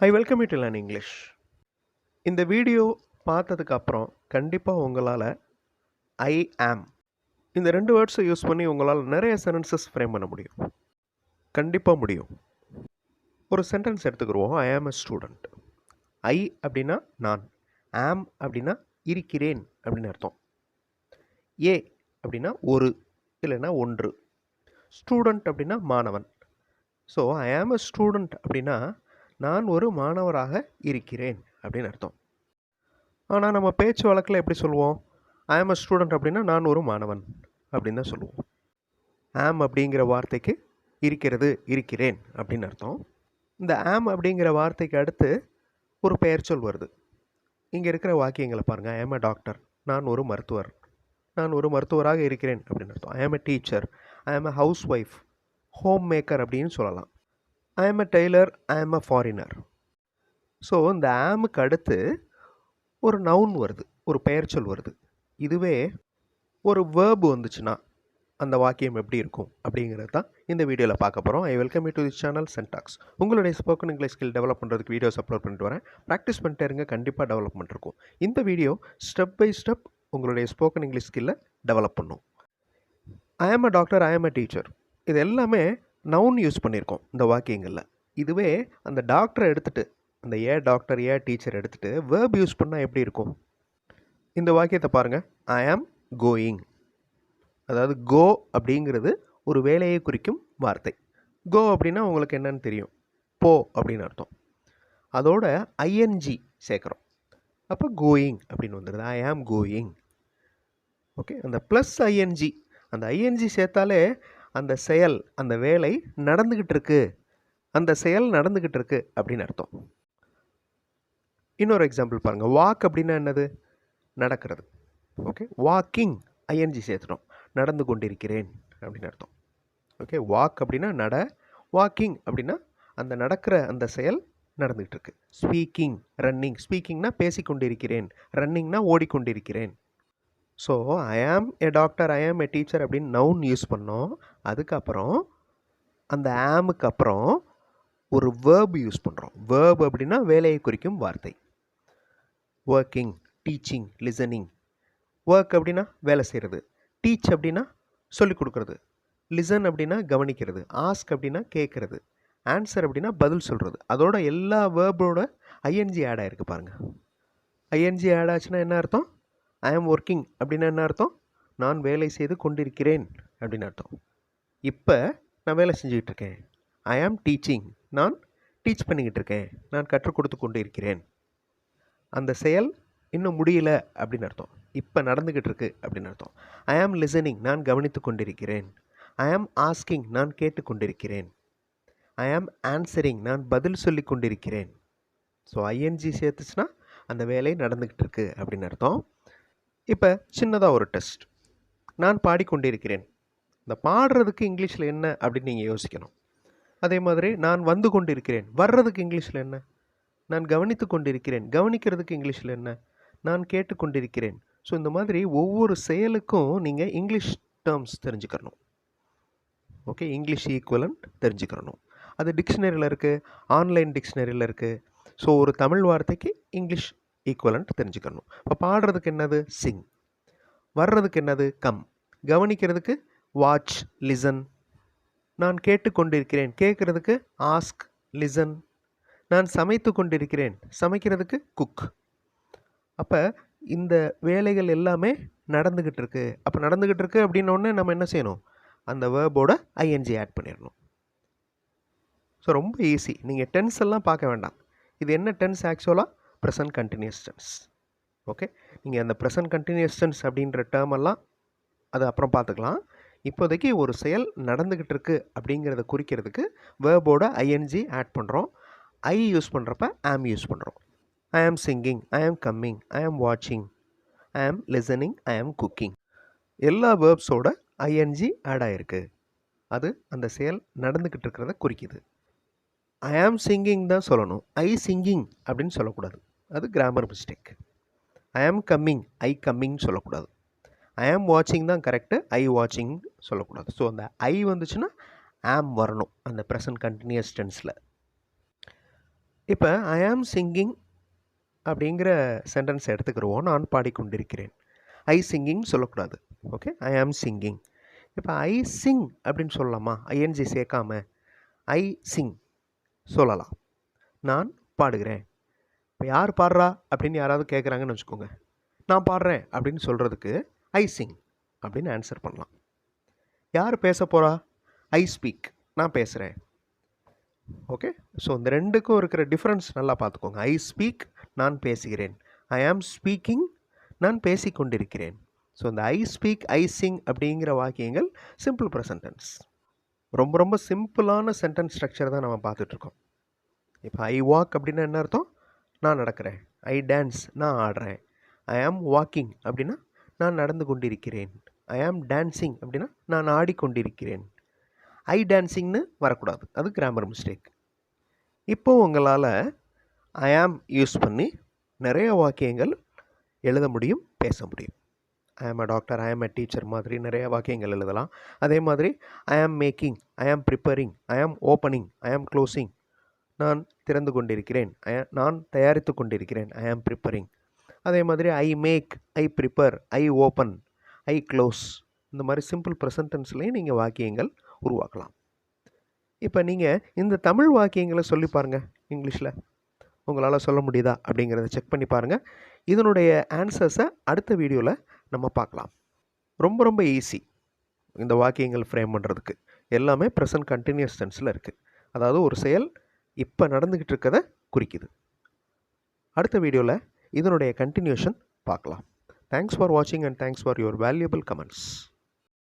I welcome you to learn English இந்த video பார்த்ததுக்கு அப்புறம் கண்டிப்பாக உங்களால் ஐ ஆம் இந்த ரெண்டு வேர்ட்ஸை யூஸ் பண்ணி உங்களால் நிறைய சென்டென்சஸ் ஃப்ரேம் பண்ண முடியும். கண்டிப்பாக முடியும். ஒரு sentence எடுத்துக்கிடுவோம் I am a student ஐ அப்படின்னா நான். ஆம் அப்படின்னா இருக்கிறேன் அப்படின்னு அர்த்தம். ஏ அப்படின்னா ஒரு இல்லைன்னா ஒன்று. ஸ்டூடெண்ட் அப்படின்னா மாணவன். So I am a student அப்படின்னா நான் ஒரு மாணவராக இருக்கிறேன் அப்படின்னு அர்த்தம். ஆனால் நம்ம பேச்சு வழக்கில் எப்படி சொல்லுவோம்? ஐ ஆம் ஸ்டூடெண்ட் அப்படின்னா நான் ஒரு மாணவன் அப்படின்னு தான் சொல்லுவோம். ஆம் அப்படிங்கிற வார்த்தைக்கு இருக்கிறது இருக்கிறேன் அப்படின்னு அர்த்தம். இந்த ஆம் அப்படிங்கிற வார்த்தைக்கு அடுத்து ஒரு பெயர் சொல் வருது. இங்கே இருக்கிற வாக்கியங்களை பாருங்கள் ஐ ஆம் டாக்டர் நான் ஒரு மருத்துவர். நான் ஒரு மருத்துவராக இருக்கிறேன் அப்படின்னு அர்த்தம். ஐ ஆம் டீச்சர் ஐ ஆம் ஹவுஸ் ஒய்ஃப் ஹோம் மேக்கர் அப்படின்னு சொல்லலாம். ஐ அ டெய்லர் ஐ ஆம் ஃபாரினர் ஸோ இந்த ஆமுக்கு அடுத்து ஒரு நவுன் வருது ஒரு பெயர்ச்சொல் வருது. இதுவே ஒரு வேர்பு வந்துச்சுன்னா அந்த வாக்கியம் எப்படி இருக்கும் அப்படிங்கிறது தான் இந்த வீடியோவில் பார்க்க போகிறோம் I welcome you to this channel சென்டாக்ஸ் உங்களுடைய ஸ்போக்கன் இங்கிலீஷ் ஸ்கில் டெவலப் பண்ணுறதுக்கு வீடியோஸ் அப்லோட் பண்ணிட்டு வரேன். ப்ராக்டிஸ் பண்ணிட்டே இருங்க கண்டிப்பாக டெவலப்மெண்ட் இருக்கும். இந்த வீடியோ ஸ்டெப் பை ஸ்டெப் உங்களுடைய ஸ்போக்கன் இங்கிலீஷ் ஸ்கில்லை டெவலப் பண்ணும். ஐ ஆம் அ டாக்டர் ஐ ஆம் அ டீச்சர் இது எல்லாமே நவுன் யூஸ் பண்ணியிருக்கோம் இந்த வாக்கியங்களில். இதுவே அந்த டாக்டரை எடுத்துகிட்டு அந்த ஏ டாக்டர் ஏ டீச்சர் எடுத்துகிட்டு வேர்ப் யூஸ் பண்ணால் எப்படி இருக்கும்? இந்த வாக்கியத்தை பாருங்கள் ஐ ஆம் கோயிங் அதாவது கோ அப்படிங்கிறது ஒரு வேலையை குறிக்கும் வார்த்தை. கோ அப்படின்னா உங்களுக்கு என்னன்னு தெரியும். போ அப்படின்னு அர்த்தம். அதோட ஐஎன்ஜி சேர்க்குறோம். அப்போ கோயிங் அப்படின்னு வந்துடுது ஐ ஆம் கோயிங் ஓகே அந்த ப்ளஸ் ஐஎன்ஜி அந்த ஐஎன்ஜி சேர்த்தாலே அந்த செயல் அந்த வேலை நடந்துக்கிட்டு இருக்கு அந்த செயல் நடந்துக்கிட்டு இருக்கு அப்படின்னு அர்த்தம். இன்னொரு எக்ஸாம்பிள் பாருங்கள் வாக் அப்படின்னா என்னது? நடக்கிறது. ஓகே வாக்கிங் ஐஎன்ஜி சேர்த்துட்டோம். நடந்து கொண்டிருக்கிறேன் அப்படின்னு அர்த்தம். ஓகே வாக் அப்படின்னா நட வாக்கிங் அப்படின்னா அந்த நடக்கிற அந்த செயல் நடந்துகிட்டு இருக்கு ஸ்பீக்கிங் ரன்னிங் ஸ்பீக்கிங்னா பேசிக்கொண்டிருக்கிறேன். ரன்னிங்னா ஓடிக்கொண்டிருக்கிறேன். So I am a doctor I am a teacher அப்படின்னு நவுன் யூஸ் பண்ணோம். அதுக்கப்புறம் அந்த ஆமுக்கு அப்புறம் ஒரு வேர்ப் யூஸ் பண்ணுறோம் வேர்ப் அப்படின்னா வேலையை குறிக்கும் வார்த்தை. ஒர்க்கிங் டீச்சிங் லிசனிங் ஒர்க் அப்படின்னா வேலை செய்கிறது டீச் அப்படின்னா சொல்லிக் கொடுக்குறது. லிசன் அப்படின்னா கவனிக்கிறது. ஆஸ்க் அப்படின்னா கேட்குறது. ஆன்சர் அப்படின்னா பதில் சொல்கிறது அதோட எல்லா வேர்போட ஐஎன்ஜி ஆட் ஆகிருக்கு பாருங்கள் ஐஎன்ஜி ஆட் ஆச்சுன்னா என்ன அர்த்தம்? ஐ ஆம் ஒர்க்கிங் அப்படின்னா என்ன அர்த்தம்? நான் வேலை செய்து கொண்டிருக்கிறேன் அப்படின்னு அர்த்தம். இப்போ நான் வேலை செஞ்சுக்கிட்டு இருக்கேன். ஐ ஆம் டீச்சிங் நான் டீச் பண்ணிக்கிட்டு இருக்கேன். நான் கற்றுக் கொடுத்து கொண்டு இருக்கிறேன் அந்த செயல் இன்னும் முடியல அப்படின்னு அர்த்தம். இப்போ நடந்துக்கிட்டு இருக்கு அப்படின்னு அர்த்தம். ஐ ஆம் லிசனிங் நான் கவனித்து கொண்டிருக்கிறேன். ஐ ஆம் ஆஸ்கிங் நான் கேட்டுக்கொண்டிருக்கிறேன் ஐ ஆம் ஆன்சரிங் நான் பதில் சொல்லி கொண்டிருக்கிறேன். ஸோ ஐஎன்ஜி சேர்த்துச்சுன்னா அந்த வேலை நடந்துக்கிட்டு இருக்கு அப்படின்னு அர்த்தம். இப்போ சின்னதாக ஒரு டெஸ்ட். நான் பாடிக்கொண்டிருக்கிறேன். இந்த பாடுறதுக்கு இங்கிலீஷில் என்ன அப்படின்னு நீங்கள் யோசிக்கணும். அதே மாதிரி நான் வந்து கொண்டிருக்கிறேன். வர்றதுக்கு இங்கிலீஷில் என்ன? நான் கவனித்து கொண்டிருக்கிறேன். கவனிக்கிறதுக்கு இங்கிலீஷில் என்ன? நான் கேட்டுக்கொண்டிருக்கிறேன். ஸோ இந்த மாதிரி ஒவ்வொரு செயலுக்கும் நீங்கள் இங்கிலீஷ் டேர்ம்ஸ் தெரிஞ்சுக்கணும். ஓகே இங்கிலீஷ் ஈக்குவலன்ட் தெரிஞ்சுக்கிறணும் அது டிக்ஷனரியில் இருக்குது ஆன்லைன் டிக்ஷனரியில் இருக்குது ஸோ ஒரு தமிழ் வார்த்தைக்கு இங்கிலீஷ் ஈக்குவலன்ட் தெரிஞ்சுக்கணும். இப்போ பாடுறதுக்கு என்னது? சிங் வர்றதுக்கு என்னது? கம் கவனிக்கிறதுக்கு வாட்ச் லிசன் நான் கேட்டுக்கொண்டிருக்கிறேன். கேட்குறதுக்கு ஆஸ்க் லிசன் நான் சமைத்து கொண்டிருக்கிறேன். சமைக்கிறதுக்கு குக் அப்போ இந்த வேலைகள் எல்லாமே நடந்துக்கிட்டு இருக்கு அப்போ நடந்துக்கிட்டு இருக்கு அப்படின்னோடனே நம்ம என்ன செய்யணும்? அந்த வேர்போட ஐஎன்ஜி ஆட் பண்ணிடணும். ஸோ ரொம்ப ஈஸி நீங்கள் டென்ஸ் எல்லாம் பார்க்க வேண்டாம். இது என்ன டென்ஸ் ஆக்சுவலாக ப்ரெசன்ட் கண்டினியூஸ் டென்ஸ் ஓகே நீங்கள் அந்த ப்ரெசன்ட் கண்டினியூஸ் டென்ஸ் அப்படின்ற டேர்ம் எல்லாம் அது அப்புறம் பார்த்துக்கலாம். இப்போதைக்கு ஒரு செயல் நடந்துக்கிட்டு இருக்குது அப்படிங்கிறத குறிக்கிறதுக்கு வேர்போட ஐஎன்ஜி ஆட் பண்ணுறோம் ஐ யூஸ் பண்ணுறப்ப ஆம் யூஸ் பண்ணுறோம் ஐ ஆம் சிங்கிங் ஐ ஆம் கம்மிங் ஐ ஆம் வாட்சிங் ஐ ஆம் லிசனிங் ஐ ஆம் குக்கிங் எல்லா வேர்ப்ஸோட ஐஎன்ஜி ஆட் ஆகிருக்கு அது அந்த செயல் நடந்துக்கிட்டு இருக்கிறத குறிக்குது. ஐ ஆம் சிங்கிங் தான் சொல்லணும். ஐ சிங்கிங் அப்படின்னு சொல்லக்கூடாது. அது கிராமர் மிஸ்டேக் ஐ ஆம் கம்மிங் ஐ கம்மிங் சொல்லக்கூடாது. ஐ ஆம் வாட்சிங் தான் கரெக்டு ஐ வாட்சிங் சொல்லக்கூடாது. ஸோ அந்த ஐ வந்துச்சுன்னா ஆம் வரணும் அந்த ப்ரெசன்ட் கண்டினியூஸ் டென்ஸில் இப்போ ஐ ஆம் சிங்கிங் அப்படிங்கிற சென்டென்ஸ் எடுத்துக்கிடுவோம் நான் பாடிக்கொண்டிருக்கிறேன். ஐ சிங்கிங் சொல்லக்கூடாது. ஓகே ஐ ஆம் சிங்கிங் இப்போ ஐ சிங் அப்படின்னு சொல்லலாமா? ஐஎன்ஜி சேர்க்காம ஐ சிங் சொல்லலாம். நான் பாடுகிறேன். இப்போ யார் பாடுறா? அப்படின்னு யாராவது கேட்குறாங்கன்னு வச்சுக்கோங்க. நான் பாடுறேன் அப்படின்னு சொல்கிறதுக்கு ஐ சிங் அப்படின்னு ஆன்சர் பண்ணலாம். யார் பேச போகிறா ஐ ஸ்பீக் நான் பேசுகிறேன் ஓகே ஸோ இந்த ரெண்டுக்கும் இருக்கிற டிஃப்ரென்ஸ் நல்லா பார்த்துக்கோங்க. ஐ ஸ்பீக் நான் பேசுகிறேன். ஐ ஆம் ஸ்பீக்கிங் நான் பேசிக்கொண்டிருக்கிறேன். ஸோ இந்த ஐ ஸ்பீக் ஐ சிங் அப்படிங்கிற வாக்கியங்கள் சிம்பிள் ப்ரெசன்டென்ஸ் ரொம்ப ரொம்ப சிம்பிளான சென்டென்ஸ் ஸ்ட்ரக்சர் தான் நம்ம பார்த்துட்ருக்கோம் இப்போ ஐ வாக் அப்படின்னா என்ன அர்த்தம்? நான் நடக்கிறேன். ஐ டான்ஸ் நான் ஆடுறேன். ஐ ஆம் வாக்கிங் அப்படின்னா நான் நடந்து கொண்டிருக்கிறேன். ஐ ஆம் டான்ஸிங் அப்படின்னா நான் ஆடிக்கொண்டிருக்கிறேன். ஐ டான்ஸிங்னு வரக்கூடாது. அது கிராமர் மிஸ்டேக் இப்போ உங்களால் ஐ ஆம் யூஸ் பண்ணி நிறைய வாக்கியங்கள் எழுத முடியும் பேச முடியும். ஐ ஆம் அ டாக்டர் ஐ ஆம் அ டீச்சர் மாதிரி நிறைய வாக்கியங்கள் எழுதலாம். அதே மாதிரி ஐ ஆம் மேக்கிங் ஐ ஆம் ப்ரிப்பேரிங் ஐ ஆம் ஓப்பனிங் ஐ ஆம் க்ளோசிங் நான் திறந்து கொண்டிருக்கிறேன். நான் தயாரித்து கொண்டிருக்கிறேன். ஐ ஆம் ப்ரிப்பரிங். அதே மாதிரி I make I prepare I open I close. இந்த மாதிரி சிம்பிள் ப்ரெசன்டென்ஸ்லேயும் நீங்கள் வாக்கியங்கள் உருவாக்கலாம். இப்போ நீங்கள் இந்த தமிழ் வாக்கியங்களை சொல்லி பாருங்கள் இங்கிலீஷில். உங்களால் சொல்ல முடியுதா அப்படிங்கிறத செக் பண்ணி பாருங்கள் இதனுடைய ஆன்சர்ஸை அடுத்த வீடியோவில் நம்ம பார்க்கலாம். ரொம்ப ரொம்ப ஈஸி. இந்த வாக்கியங்கள் ஃப்ரேம் பண்ணுறதுக்கு எல்லாமே ப்ரெசன்ட் கண்டினியூஸ் டென்ஸில் இருக்குது அதாவது ஒரு செயல் இப்போ நடந்துக்கிட்டு இருக்கதை குறிக்குது. அடுத்த வீடியோவில் இதனுடைய கண்டினியூஷன் பார்க்கலாம். தேங்க்ஸ் ஃபார் வாட்சிங் and thanks for your valuable comments